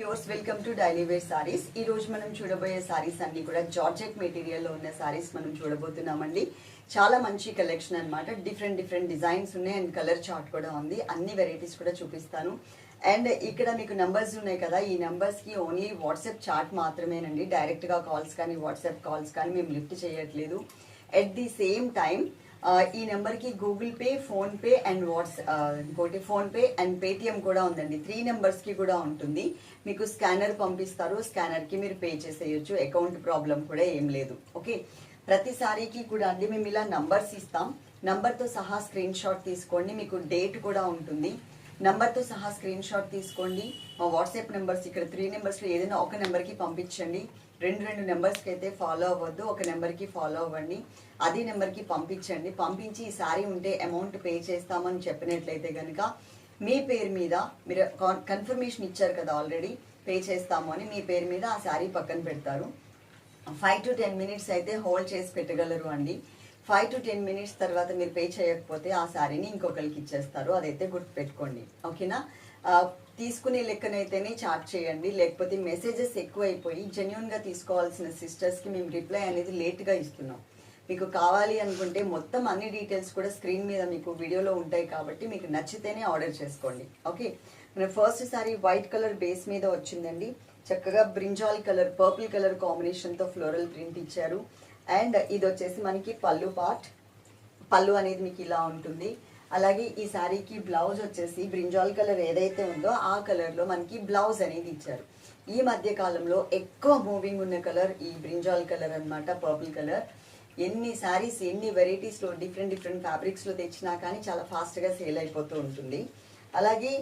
Yours welcome to daily wear saris ఈ రోజు మనం చూడబోయే సారీస్ అన్ని కూడా జార్జెట్ మెటీరియల్లో ఉన్న సారీస్ మనం చూడబోతున్నామండి. చాలా మంచి కలెక్షన్ అన్నమాట. డిఫరెంట్ డిఫరెంట్ డిజైన్స్ ఉన్నాయి. అండ్ కలర్ చార్ట్ కూడా ఉంది. అన్ని వెరైటీస్ కూడా చూపిస్తాను. అండ్ ఇక్కడ మీకు నంబర్స్ ఉన్నాయి కదా. ఈ నెంబర్స్కి ఓన్లీ వాట్సాప్ చాట్ మాత్రమేనండి. డైరెక్ట్గా కాల్స్ కానీ వాట్సాప్ కాల్స్ కానీ మేము లిఫ్ట్ చేయట్లేదు. ఎట్ ది సేమ్ టైం ఈ నెంబర్కి Google pay PhonePe and watts ఇంకోటి ఫోన్పే అండ్ పేటిఎం కూడా ఉందండి. త్రీ నెంబర్స్కి కూడా ఉంటుంది. మీకు స్కానర్ పంపిస్తారు. స్కానర్కి మీరు పే చేసేయచ్చు. అకౌంట్ ప్రాబ్లం కూడా ఏం లేదు. ఓకే? ప్రతిసారికి కూడా అండి మేము ఇలా నంబర్స్ ఇస్తాం. నంబర్తో సహా స్క్రీన్ షాట్ తీసుకోండి. మీకు డేట్ కూడా ఉంటుంది. నంబర్తో సహా స్క్రీన్ షాట్ తీసుకోండి. మా వాట్సాప్ నెంబర్స్ ఇక్కడ త్రీ నెంబర్స్లో ఏదైనా ఒక నెంబర్కి పంపించండి. రెండు రెండు నెంబర్స్కి అయితే ఫాలో అవ్వద్దు. ఒక నెంబర్కి ఫాలో అవ్వండి. అదే నెంబర్కి పంపించండి. పంపించి ఈ సారీ ఉంటే అమౌంట్ పే చేస్తామని చెప్పినట్లయితే కనుక మీ పేరు మీద మీరు కన్ఫర్మేషన్ ఇచ్చారు కదా ఆల్రెడీ పే చేస్తాము అని మీ పేరు మీద ఆ శారీ పక్కన పెడతారు. ఫైవ్ టు టెన్ మినిట్స్ అయితే హోల్డ్ చేసి పెట్టగలరు అండి. ఫైవ్ టు టెన్ మినిట్స్ తర్వాత మీరు పే చేయకపోతే ఆ శారీని ఇంకొకరికి ఇచ్చేస్తారు. అదైతే గుర్తుపెట్టుకోండి. ఓకేనా? తీసుకునే లెక్కనైతేనే చాట్ చేయండి. లేకపోతే మెసేజెస్ ఎక్కువైపోయి జెన్యున్గా తీసుకోవాల్సిన సిస్టర్స్కి మేము రిప్లై అనేది లేట్గా ఇస్తున్నాం. మీకు కావాలి అనుకుంటే మొత్తం అన్ని డీటెయిల్స్ కూడా స్క్రీన్ మీద మీకు వీడియోలో ఉంటాయి కాబట్టి మీకు నచ్చితేనే ఆర్డర్ చేసుకోండి. ఓకే? మన first sari white colour base మీద వచ్చిందండి. చక్కగా బ్రింజాల్ కలర్ పర్పుల్ కలర్ కాంబినేషన్తో ఫ్లోరల్ ప్రింట్ ఇచ్చారు. అండ్ ఇది వచ్చేసి మనకి పళ్ళు పార్ట్. పళ్ళు అనేది మీకు ఇలా ఉంటుంది. అలాగే ఈ శారీకి బ్లౌజ్ వచ్చేసి బ్రింజాల్ కలర్ ఏదైతే ఉందో ఆ కలర్లో మనకి బ్లౌజ్ అనేది ఇచ్చారు. ఈ మధ్య కాలంలో ఎక్కువ మూవింగ్ ఉన్న కలర్ ఈ బ్రింజాల్ కలర్ అనమాట పర్పుల్ కలర్. ఎన్ని శారీస్ ఎన్ని వెరైటీస్లో డిఫరెంట్ డిఫరెంట్ ఫ్యాబ్రిక్స్లో తెచ్చినా కానీ చాలా ఫాస్ట్గా సేల్ అయిపోతూ ఉంటుంది. అలాగే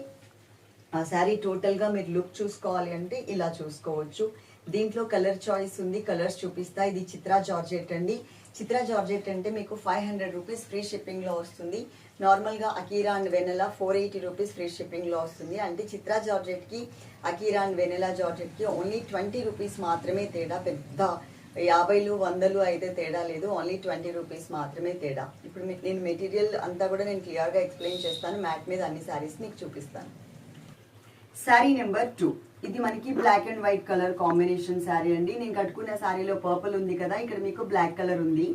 ఆ శారీ టోటల్గా మీరు లుక్ చూసుకోవాలి అంటే ఇలా చూసుకోవచ్చు. దీంట్లో కలర్ చాయిస్ ఉంది కలర్స్ చూపిస్తా. ఇది చిత్రా జార్జెట్ అండి. చిత్రా జార్జెట్ అంటే మీకు ఫైవ్ హండ్రెడ్ రూపీస్ ఫ్రీ షిప్పింగ్లో వస్తుంది. నార్మల్గా Akira and Vennela four eighty rupees free షిప్పింగ్లో వస్తుంది. అంటే చిత్రా జార్జెట్కి అకీరా అండ్ వెనెలా జార్జెట్కి ఓన్లీ ట్వంటీ రూపీస్ మాత్రమే తేడా. పెద్ద యాభైలు వందలు అయితే తేడా లేదు. ఓన్లీ ట్వంటీ రూపీస్ మాత్రమే తేడా. ఇప్పుడు మీ- నేను మెటీరియల్ అంతా కూడా నేను క్లియర్గా ఎక్స్ప్లెయిన్ చేస్తాను. మ్యాట్ మీద అన్ని శారీస్ మీకు చూపిస్తాను. Sari number two. ఇది మనకి black and white colour combination sari అండి. నేను కట్టుకున్న శారీలో పర్పుల్ ఉంది కదా ఇక్కడ మీకు బ్లాక్ కలర్ ఉంది.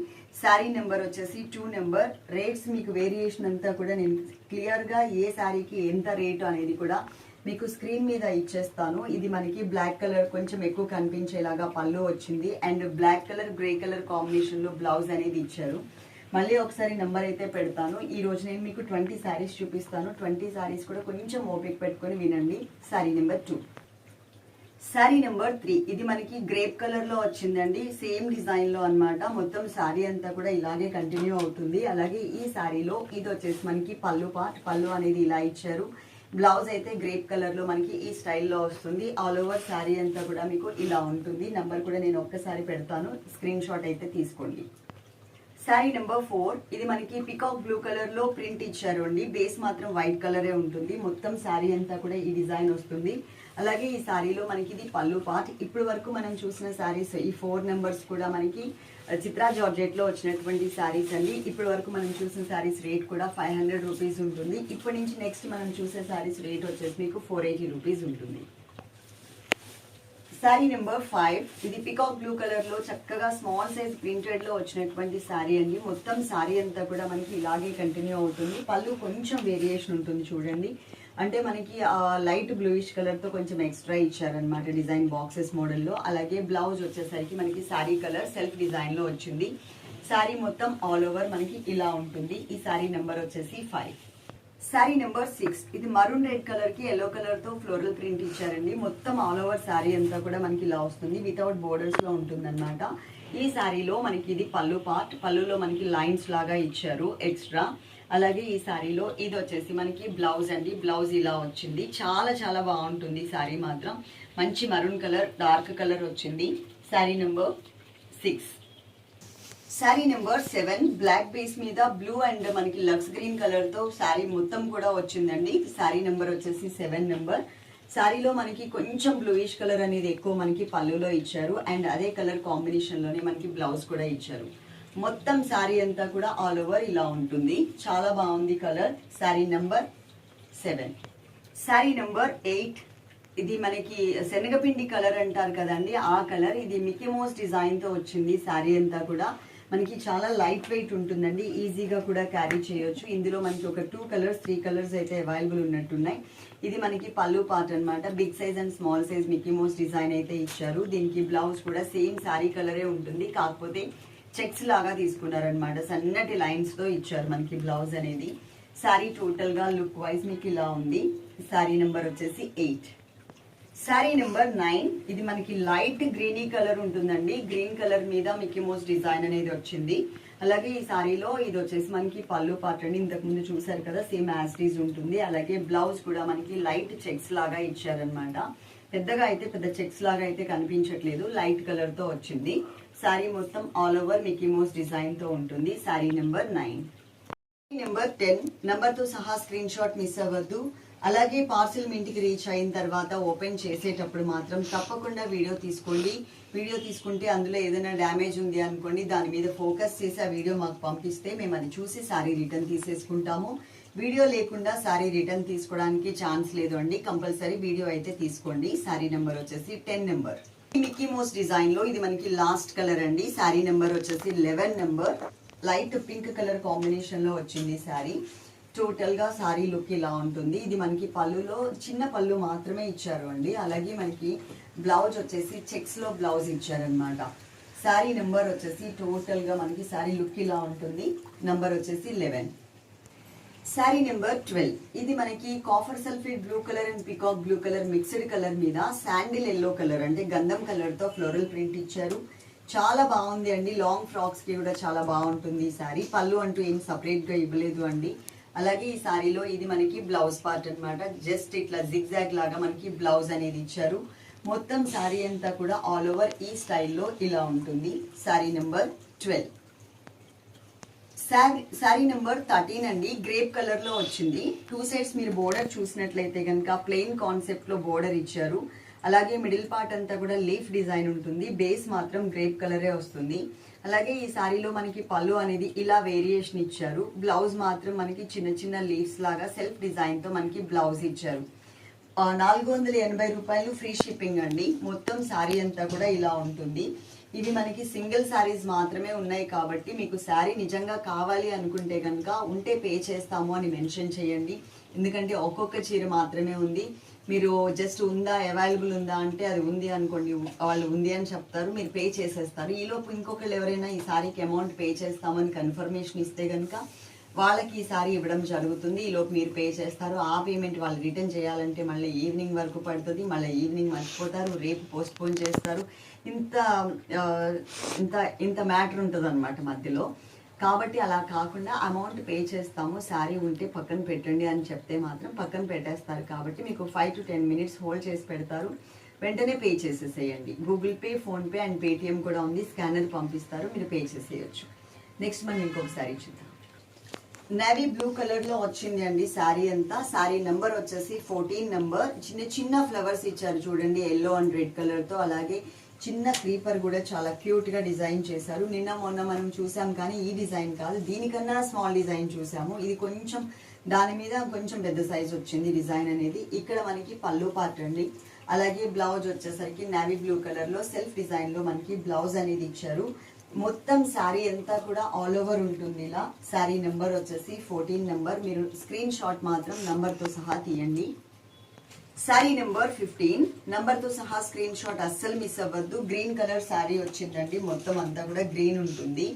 శారీ నెంబర్ వచ్చేసి టూ నెంబర్ రేట్స్ మీకు వేరియేషన్ అంతా కూడా నేను క్లియర్గా ఏ శారీకి ఎంత రేటు అనేది కూడా మీకు స్క్రీన్ మీద ఇచ్చేస్తాను. ఇది మనకి బ్లాక్ కలర్ కొంచెం ఎక్కువ కనిపించేలాగా పళ్ళు వచ్చింది. And black colour grey colour కాంబినేషన్లో బ్లౌజ్ అనేది ఇచ్చారు. మళ్ళీ ఒకసారి నెంబర్ అయితే పెడతాను. ఈ రోజు నేను మీకు ట్వంటీ శారీస్ చూపిస్తాను. ట్వంటీ శారీస్ కూడా కొంచెం ఓపిక పెట్టుకొని వినండి. Sari number two sari number three ఇది మనకి గ్రేప్ కలర్లో వచ్చిందండి. సేమ్ డిజైన్లో అన్నమాట. మొత్తం శారీ అంతా కూడా ఇలాగే కంటిన్యూ అవుతుంది. అలాగే ఈ శారీలో ఇది వచ్చేసి మనకి పళ్ళు పార్ట్ పళ్ళు అనేది ఇలా ఇచ్చారు. బ్లౌజ్ అయితే గ్రేప్ కలర్లో మనకి ఈ స్టైల్లో వస్తుంది. ఆల్ ఓవర్ శారీ అంతా కూడా మీకు ఇలా ఉంటుంది. నంబర్ కూడా నేను ఒక్కసారి పెడతాను. స్క్రీన్ షాట్ అయితే తీసుకోండి. శారీ నెంబర్ ఫోర్ ఇది మనకి పికాక్ బ్లూ కలర్లో ప్రింట్ ఇచ్చారు అండి బేస్ మాత్రం వైట్ కలరే ఉంటుంది. మొత్తం శారీ అంతా కూడా ఈ డిజైన్ వస్తుంది. అలాగే ఈ శారీలో మనకి ఇది పళ్ళు పార్ట్. ఇప్పటి వరకు మనం చూసిన శారీస్ ఈ ఫోర్ నెంబర్స్ కూడా మనకి చిత్రా జార్జెట్లో వచ్చినటువంటి శారీస్ అండి. ఇప్పటి వరకు మనం చూసిన శారీస్ రేట్ కూడా ఫైవ్ హండ్రెడ్ రూపీస్ ఉంటుంది. ఇప్పటి నుంచి నెక్స్ట్ మనం చూసే శారీస్ రేట్ వచ్చేసి మీకు ఫోర్ ఎయిటీ రూపీస్ ఉంటుంది. Sari number five. ఇది పికాక్ బ్లూ కలర్లో చక్కగా స్మాల్ సైజ్ ప్రింటెడ్లో వచ్చినటువంటి శారీ అండి. మొత్తం శారీ అంతా కూడా మనకి ఇలాగే కంటిన్యూ అవుతుంది. పళ్ళు కొంచెం వేరియేషన్ ఉంటుంది చూడండి. అంటే మనకి లైట్ బ్లూయిష్ కలర్తో కొంచెం ఎక్స్ట్రా ఇచ్చారనమాట డిజైన్ బాక్సెస్ మోడల్లో. అలాగే బ్లౌజ్ వచ్చేసరికి మనకి శారీ కలర్ సెల్ఫ్ డిజైన్లో వచ్చింది. శారీ మొత్తం ఆల్ ఓవర్ మనకి ఇలా ఉంటుంది. ఈ శారీ నెంబర్ వచ్చేసి ఫైవ్ శారీ నెంబర్ సిక్స్ ఇది మరూన్ రెడ్ కలర్కి ఎల్లో కలర్తో ఫ్లోరల్ ప్రింట్ ఇచ్చారండి. మొత్తం ఆల్ ఓవర్ శారీ అంతా కూడా మనకి ఇలా వస్తుంది. వితౌట్ బోర్డర్స్లో ఉంటుందన్నమాట. ఈ శారీలో మనకి ఇది పళ్ళు పార్ట్ పళ్ళులో మనకి లైన్స్ లాగా ఇచ్చారు. ఎక్స్ట్రా అలాగే ఈ శారీలో ఇది వచ్చేసి మనకి బ్లౌజ్ అండి. బ్లౌజ్ ఇలా వచ్చింది. చాలా చాలా బాగుంటుంది శారీ మాత్రం. మంచి మరూన్ కలర్ డార్క్ కలర్ వచ్చింది. Sari number six. Sari number seven. Black base మీద బ్లూ అండ్ మనకి లక్స్ గ్రీన్ కలర్తో శారీ మొత్తం కూడా వచ్చిందండి. శారీ నెంబర్ వచ్చేసి సెవెన్ నెంబర్. శారీలో మనకి కొంచెం బ్లూయిష్ కలర్ అనేది ఎక్కువ మనకి పళ్ళులో ఇచ్చారు. అండ్ అదే కలర్ కాంబినేషన్లోనే మనకి బ్లౌజ్ కూడా ఇచ్చారు. మొత్తం శారీ అంతా కూడా ఆల్ ఓవర్ ఇలా ఉంటుంది. చాలా బాగుంది colour. Sari number seven sari number eight ఇది మనకి శనగపిండి కలర్ అంటారు కదండి ఆ కలర్. ఇది మికీ మౌస్ డిజైన్తో వచ్చింది శారీ అంతా కూడా. మనకి చాలా లైట్ వెయిట్ ఉంటుందండి. ఈజీగా కూడా క్యారీ చేయొచ్చు. ఇందులో మనకి ఒక టూ కలర్స్ త్రీ కలర్స్ అయితే అవైలబుల్ ఉన్నట్టున్నాయి. ఇది మనకి పళ్ళు పార్ట్ అనమాట big size and small size Mickey Mouse design అయితే ఇచ్చారు. దీనికి బ్లౌజ్ కూడా సేమ్ శారీ కలరే ఉంటుంది. కాకపోతే చెక్స్ లాగా తీసుకున్నారనమాట సన్నటి లైన్స్తో ఇచ్చారు మనకి బ్లౌజ్ అనేది. శారీ టోటల్గా లుక్ వైజ్ మీకు ఇలా ఉంది. శారీ నెంబర్ వచ్చేసి ఎయిట్ శారీ నెంబర్ నైన్ ఇది మనకి లైట్ గ్రీనీ కలర్ ఉంటుందండి. గ్రీన్ కలర్ మీద మీకు మోస్ట్ డిజైన్ అనేది వచ్చింది. అలాగే ఈ శారీలో ఇది వచ్చేసి మనకి పళ్ళు పాటండి ఇంతకుముందు ఇంతకు ముందు చూసారు కదా సేమ్ యాస్టీజ్ ఉంటుంది. అలాగే బ్లౌజ్ కూడా మనకి లైట్ చెక్స్ లాగా ఇచ్చారనమాట పెద్దగా అయితే పెద్ద చెక్స్ లాగా అయితే కనిపించట్లేదు. లైట్ కలర్తో వచ్చింది. శారీ మొత్తం ఆల్ ఓవర్ మికీ మోస్ డిజైన్తో ఉంటుంది. Sari number nine. Number ten. నెంబర్తో సహా స్క్రీన్ షాట్ మిస్ అవ్వద్దు. అలాగే పార్సిల్ మీ ఇంటికి రీచ్ అయిన తర్వాత ఓపెన్ చేసేటప్పుడు మాత్రం తప్పకుండా వీడియో తీసుకోండి. వీడియో తీసుకుంటే అందులో ఏదైనా డ్యామేజ్ ఉంది అనుకోండి దాని మీద ఫోకస్ చేసి ఆ వీడియో మాకు పంపిస్తే మేము అది చూసి శారీ రిటర్న్ తీసేసుకుంటాము. వీడియో లేకుండా శారీ రిటర్న్ తీసుకోవడానికి ఛాన్స్ లేదు అండి. కంపల్సరీ వీడియో అయితే తీసుకోండి. శారీ నెంబర్ వచ్చేసి టెన్ నెంబర్. మిక్కీ మోస్ డిజైన్లో ఇది మనకి లాస్ట్ కలర్ అండి. శారీ నెంబర్ వచ్చేసి eleven number. Light pink colour కాంబినేషన్లో వచ్చింది శారీ. టోటల్గా శారీ లుక్ ఇలా ఉంటుంది. ఇది మనకి పళ్ళులో చిన్న పళ్ళు మాత్రమే ఇచ్చారు అండి. అలాగే మనకి బ్లౌజ్ వచ్చేసి చెక్స్లో బ్లౌజ్ ఇచ్చారనమాట శారీ నెంబర్ వచ్చేసి టోటల్గా మనకి శారీ లుక్ ఇలా ఉంటుంది. నంబర్ వచ్చేసి లెవెన్. Sari number twelve. ఇది మనకి copper sulphate blue colour and peacock blue colour mixed colour మీద శాండిల్ ఎల్లో కలర్ అంటే గంధం కలర్తో ఫ్లోరల్ ప్రింట్ ఇచ్చారు. చాలా బాగుంది అండి. లాంగ్ ఫ్రాక్స్కి కూడా చాలా బాగుంటుంది ఈ శారీ. పళ్ళు అంటూ ఏం సపరేట్గా ఇవ్వలేదు అండి. అలాగే ఈ శారీలో ఇది మనకి బ్లౌజ్ పార్ట్ అన్నమాట. జస్ట్ ఇట్లా జిగ్జాగ్ లాగా మనకి బ్లౌజ్ అనేది ఇచ్చారు. మొత్తం శారీ అంతా కూడా ఆల్ ఓవర్ ఈ స్టైల్లో ఇలా ఉంటుంది. Sari number twelve sari sari number thirteen అండి. గ్రేప్ కలర్లో వచ్చింది. టూ సైడ్స్ మీరు బోర్డర్ చూసినట్లయితే కనుక ప్లెయిన్ కాన్సెప్ట్లో బోర్డర్ ఇచ్చారు. అలాగే మిడిల్ పార్ట్ అంతా కూడా లీఫ్ డిజైన్ ఉంటుంది. బేస్ మాత్రం గ్రేప్ కలరే వస్తుంది. అలాగే ఈ శారీలో మనకి పళ్ళు అనేది ఇలా వేరియేషన్ ఇచ్చారు. బ్లౌజ్ మాత్రం మనకి చిన్న చిన్న లీవ్స్ లాగా సెల్ఫ్ డిజైన్తో మనకి బ్లౌజ్ ఇచ్చారు. నాలుగు వందల ఎనభై రూపాయలు ఫ్రీ షిప్పింగ్ అండి. మొత్తం శారీ అంతా కూడా ఇలా ఉంటుంది. ఇవి మనకి సింగిల్ శారీస్ మాత్రమే ఉన్నాయి కాబట్టి మీకు శారీ నిజంగా కావాలి అనుకుంటే కనుక ఉంటే పే చేస్తాము అని మెన్షన్ చేయండి. ఎందుకంటే ఒక్కొక్క చీర మాత్రమే ఉంది. మీరు జస్ట్ ఉందా అవైలబుల్ ఉందా అంటే అది ఉంది అనుకోండి వాళ్ళు ఉంది అని చెప్తారు మీరు పే చేసేస్తారు. ఈలోపు ఇంకొకళ్ళు ఎవరైనా ఈ శారీకి అమౌంట్ పే చేస్తామని కన్ఫర్మేషన్ ఇస్తే కనుక వాళ్ళకి ఈ సారీ ఇవ్వడం జరుగుతుంది. ఈలోపు మీరు పే చేస్తారు. ఆ పేమెంట్ వాళ్ళు రిటర్న్ చేయాలంటే మళ్ళీ ఈవినింగ్ వరకు పడుతుంది. మళ్ళీ ఈవినింగ్ మర్చిపోతారు. రేపు పోస్ట్పోన్ చేస్తారు. ఇంత ఇంత ఇంత మ్యాటర్ ఉంటుంది అనమాట మధ్యలో. కాబట్టి అలా కాకుండా అమౌంట్ పే చేస్తాము శారీ ఉంటే పక్కన పెట్టండి అని చెప్తే మాత్రం పక్కన పెట్టేస్తారు. కాబట్టి మీకు five to ten minutes hold చేసి పెడతారు. వెంటనే పే చేసేసేయండి. Google Pay PhonePe and Paytm కూడా ఉంది. స్కానర్ పంపిస్తారు. మీరు పే చేసేయచ్చు. నెక్స్ట్ మనం ఇంకొకసారి చూద్దాం. నేవీ బ్లూ కలర్లో వచ్చింది అండి శారీ అంతా. శారీ నెంబర్ వచ్చేసి ఫోర్టీన్ నెంబర్. చిన్న చిన్న ఫ్లవర్స్ ఇచ్చారు చూడండి. ఎల్లో అండ్ రెడ్ కలర్తో అలాగే చిన్న క్రీపర్ కూడా చాలా క్యూట్గా డిజైన్ చేశారు. నిన్న మొన్న మనం చూసాం కానీ ఈ డిజైన్ కాదు. దీనికన్నా స్మాల్ డిజైన్ చూసాము. ఇది కొంచెం దాని మీద కొంచెం పెద్ద సైజ్ వచ్చింది డిజైన్ అనేది. ఇక్కడ మనకి పళ్ళు పార్ట్ అండి. అలాగే బ్లౌజ్ వచ్చేసరికి నావీ బ్లూ కలర్లో సెల్ఫ్ డిజైన్లో మనకి బ్లౌజ్ అనేది ఇచ్చారు. మొత్తం శారీ అంతా కూడా ఆల్ ఓవర్ ఉంటుంది ఇలా. శారీ నెంబర్ వచ్చేసి ఫోర్టీన్ నెంబర్ మీరు స్క్రీన్ షాట్ మాత్రం నెంబర్తో సహా తీయండి. శారీ నెంబర్ ఫిఫ్టీన్ నంబర్తో సహా స్క్రీన్ షాట్ అస్సలు మిస్ అవ్వద్దు. గ్రీన్ కలర్ శారీ వచ్చిందండి. మొత్తం అంతా కూడా గ్రీన్ ఉంటుంది.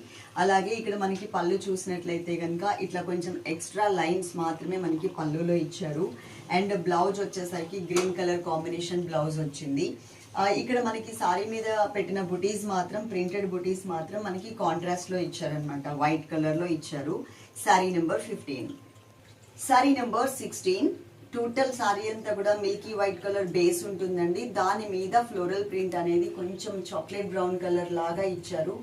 అలాగే ఇక్కడ మనకి పళ్ళు చూసినట్లయితే కనుక ఇట్లా కొంచెం ఎక్స్ట్రా లైన్స్ మాత్రమే మనకి పళ్ళులో ఇచ్చారు. అండ్ బ్లౌజ్ వచ్చేసరికి గ్రీన్ కలర్ కాంబినేషన్ బ్లౌజ్ వచ్చింది. ఇక్కడ మనకి సారీ మీద పెట్టిన బుటీస్ మాత్రం ప్రింటెడ్ బుటీస్ మాత్రం మనకి కాంట్రాస్ట్లో ఇచ్చారనమాట వైట్ కలర్లో ఇచ్చారు. Sari number fifteen sari number sixteen total sari అంతా కూడా మిల్కీ వైట్ కలర్ బేస్ ఉంటుందండి. దాని మీద ఫ్లోరల్ ప్రింట్ అనేది కొంచెం చాక్లెట్ బ్రౌన్ కలర్ లాగా ఇచ్చారు.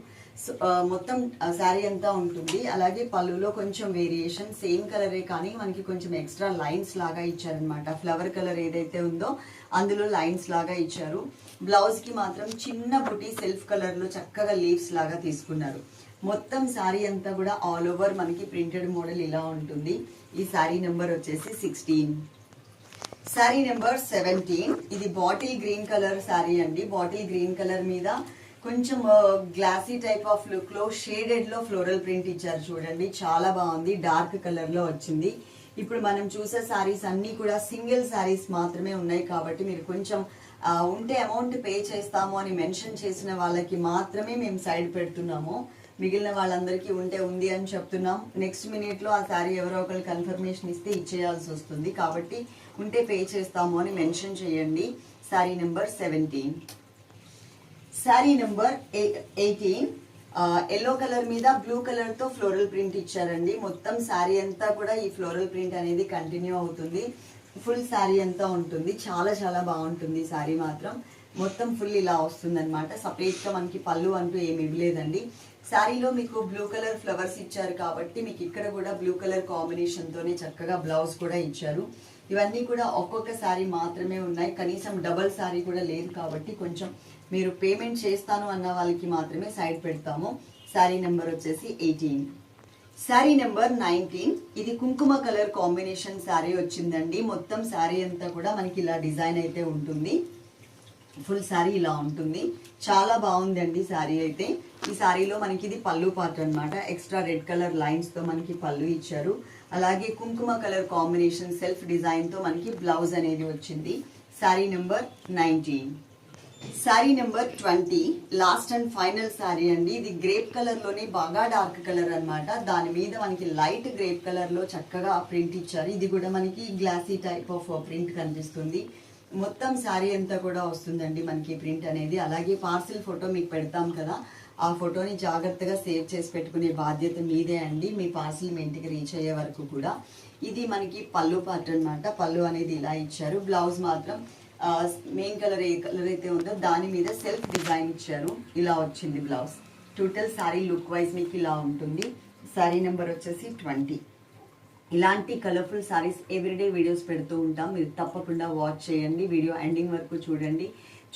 సో, మొత్తం శారీ అంతా ఉంటుంది. అలాగే పళ్ళులో కొంచెం వేరియేషన్ సేమ్ కలరే కానీ మనకి కొంచెం ఎక్స్ట్రా లైన్స్ లాగా ఇచ్చారనమాట ఫ్లవర్ కలర్ ఏదైతే ఉందో అందులో లైన్స్ లాగా ఇచ్చారు. బ్లౌజ్కి మాత్రం చిన్న బుటీ సెల్ఫ్ కలర్లో చక్కగా లీవ్స్ లాగా తీసుకున్నారు. మొత్తం శారీ అంతా కూడా ఆల్ ఓవర్ మనకి ప్రింటెడ్ మోడల్ ఇలా ఉంటుంది. ఈ శారీ నెంబర్ వచ్చేసి సిక్స్టీన్. శారీ నెంబర్ సెవెంటీన్ ఇది బాటిల్ గ్రీన్ కలర్ శారీ అండి. బాటిల్ గ్రీన్ కలర్ మీద కొంచెం గ్లాసీ టైప్ ఆఫ్ లుక్లో షేడెడ్లో ఫ్లోరల్ ప్రింట్ ఇచ్చారు చూడండి. చాలా బాగుంది. డార్క్ కలర్లో వచ్చింది. ఇప్పుడు మనం చూసే శారీస్ అన్ని కూడా సింగిల్ శారీస్ మాత్రమే ఉన్నాయి కాబట్టి మీరు కొంచెం ఉంటే అమౌంట్ పే చేస్తాము అని మెన్షన్ చేసిన వాళ్ళకి మాత్రమే మేము సైడ్ పెడుతున్నాము. మిగిలిన వాళ్ళందరికీ ఉంటే ఉంది అని చెప్తున్నాం. నెక్స్ట్ మినిట్లో ఆ శారీ ఎవరో ఒకరు కన్ఫర్మేషన్ ఇస్తే ఇచ్చేయాల్సి వస్తుంది. కాబట్టి ఉంటే పే చేస్తాము అని మెన్షన్ చేయండి. Sari number seventeen sari number eighteen yellow colour మీద బ్లూ కలర్తో ఫ్లోరల్ ప్రింట్ ఇచ్చారండి. మొత్తం శారీ అంతా కూడా ఈ ఫ్లోరల్ ప్రింట్ అనేది కంటిన్యూ అవుతుంది. ఫుల్ శారీ అంతా ఉంటుంది. చాలా చాలా బాగుంటుంది శారీ మాత్రం. మొత్తం ఫుల్ ఇలా వస్తుందన్నమాట. సపరేట్గా మనకి పళ్ళు అంటూ ఏమి ఇవ్వలేదండి. శారీలో మీకు బ్లూ కలర్ ఫ్లవర్స్ ఇచ్చారు కాబట్టి మీకు ఇక్కడ కూడా బ్లూ కలర్ కాంబినేషన్తోనే చక్కగా బ్లౌజ్ కూడా ఇచ్చారు. ఇవన్నీ కూడా ఒక్కొక్క శారీ మాత్రమే ఉన్నాయి. కనీసం డబల్ శారీ కూడా లేదు కాబట్టి కొంచెం మీరు పేమెంట్ చేస్తాను అన్న వాళ్ళకి మాత్రమే సైడ్ పెడతాము. శారీ నెంబర్ వచ్చేసి ఎయిటీన్ శారీ నెంబర్ నైన్టీన్ ఇది కుంకుమ కలర్ కాంబినేషన్ శారీ వచ్చిందండి. మొత్తం శారీ అంతా కూడా మనకి ఇలా డిజైన్ అయితే ఉంటుంది. ఫుల్ శారీ ఇలా ఉంటుంది. చాలా బాగుందండి శారీ అయితే. ఈ శారీలో మనకి ఇది పళ్ళు పార్ట్ అన్నమాట. ఎక్స్ట్రా రెడ్ కలర్ లైన్స్తో మనకి పళ్ళు ఇచ్చారు. అలాగే కుంకుమ కలర్ కాంబినేషన్ సెల్ఫ్ డిజైన్తో మనకి బ్లౌజ్ అనేది వచ్చింది. Sari number nineteen. Sari number twenty. Last and final sari అండి. ఇది గ్రేప్ కలర్లోనే బాగా డార్క్ కలర్ అన్నమాట. దాని మీద మనకి లైట్ గ్రేప్ కలర్లో చక్కగా ప్రింట్ ఇచ్చారు. ఇది కూడా మనకి గ్లాసీ టైప్ ఆఫ్ ప్రింట్ కనిపిస్తుంది. మొత్తం శారీ అంతా కూడా వస్తుందండి మనకి ప్రింట్ అనేది. అలాగే పార్సిల్ ఫోటో మీకు పెడతాం కదా. ఆ ఫోటోని జాగ్రత్తగా సేవ్ చేసి పెట్టుకునే బాధ్యత మీదే అండి. మీ పార్సిల్ మీ ఇంటికి రీచ్ అయ్యే వరకు కూడా. ఇది మనకి పళ్ళు పార్ట్ అన్నమాట. పళ్ళు అనేది ఇలా ఇచ్చారు. బ్లౌజ్ మాత్రం మెయిన్ కలర్ ఏ కలర్ అయితే ఉందో దాని మీద సెల్ఫ్ డిజైన్ ఇచ్చారు. ఇలా వచ్చింది blouse. Total sari look wise మీకు ఇలా ఉంటుంది. శారీ నెంబర్ వచ్చేసి ట్వంటీ. ఇలాంటి కలర్ఫుల్ సారీస్ ఎవ్రీడే వీడియోస్ పెడుతూ ఉంటాం. మీరు తప్పకుండా వాచ్ చేయండి. వీడియో ఎండింగ్ వరకు చూడండి.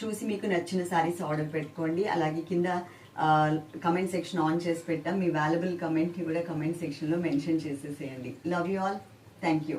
చూసి మీకు నచ్చిన సారీస్ ఆర్డర్ పెట్టుకోండి. అలాగే కింద కమెంట్ సెక్షన్ ఆన్ చేసి పెట్టాం. మీ వాల్యుబుల్ కమెంట్ని కూడా కమెంట్ సెక్షన్లో మెన్షన్ చేసేసేయండి. Love you all thank you